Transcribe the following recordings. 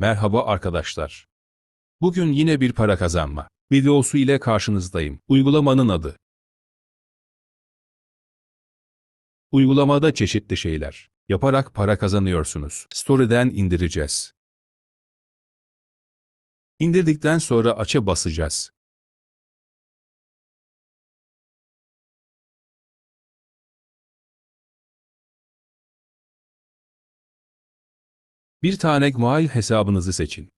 Merhaba arkadaşlar. Bugün yine bir para kazanma videosu ile karşınızdayım. Uygulamanın adı. Uygulamada çeşitli şeyler yaparak para kazanıyorsunuz. Story'den indireceğiz. İndirdikten sonra aç'a basacağız. Bir tane mail hesabınızı seçin.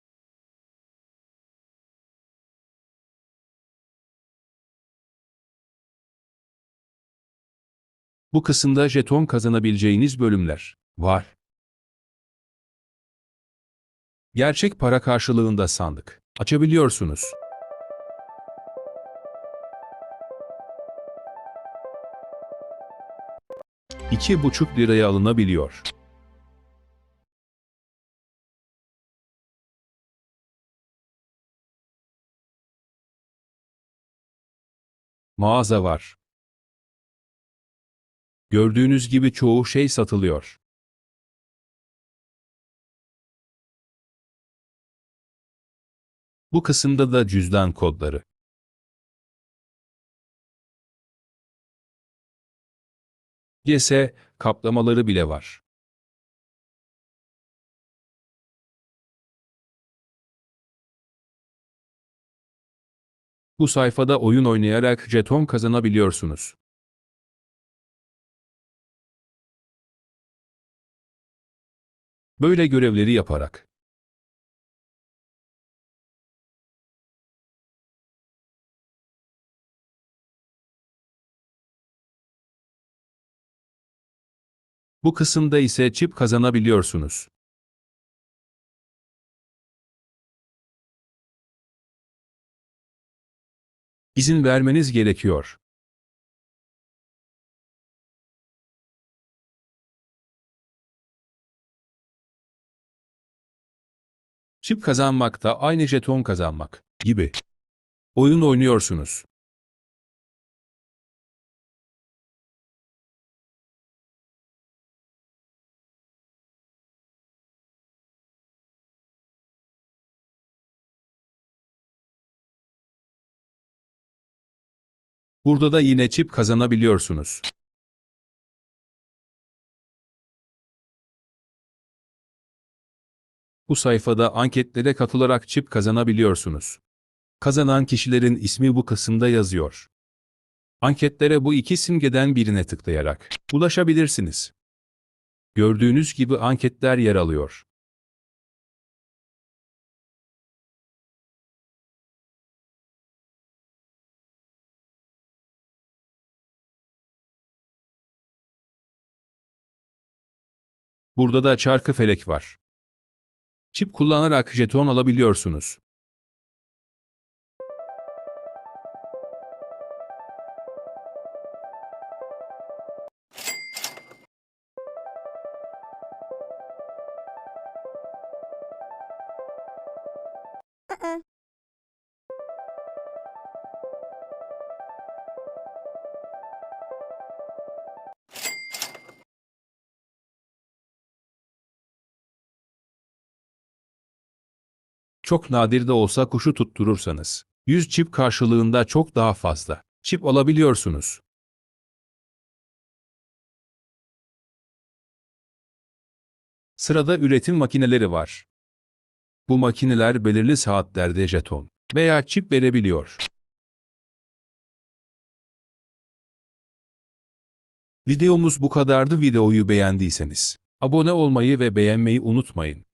Bu kısımda jeton kazanabileceğiniz bölümler var. Gerçek para karşılığında sandık açabiliyorsunuz. İki buçuk liraya alınabiliyor. Mağaza var. Gördüğünüz gibi çoğu şey satılıyor. Bu kısımda da cüzdan kodları. GS kaplamaları bile var. Bu sayfada oyun oynayarak jeton kazanabiliyorsunuz. Böyle görevleri yaparak. Bu kısımda ise çip kazanabiliyorsunuz. İzin vermeniz gerekiyor. Çip kazanmak da aynı jeton kazanmak gibi. Oyun oynuyorsunuz. Burada da yine çip kazanabiliyorsunuz. Bu sayfada anketlere katılarak çip kazanabiliyorsunuz. Kazanan kişilerin ismi bu kısımda yazıyor. Anketlere bu iki simgeden birine tıklayarak ulaşabilirsiniz. Gördüğünüz gibi anketler yer alıyor. Burada da çarkı felek var. Çip kullanarak jeton alabiliyorsunuz. Çok nadir de olsa kuşu tutturursanız, 100 çip karşılığında çok daha fazla çip alabiliyorsunuz. Sırada üretim makineleri var. Bu makineler belirli saatlerde jeton veya çip verebiliyor. Videomuz bu kadardı. Videoyu beğendiyseniz abone olmayı ve beğenmeyi unutmayın.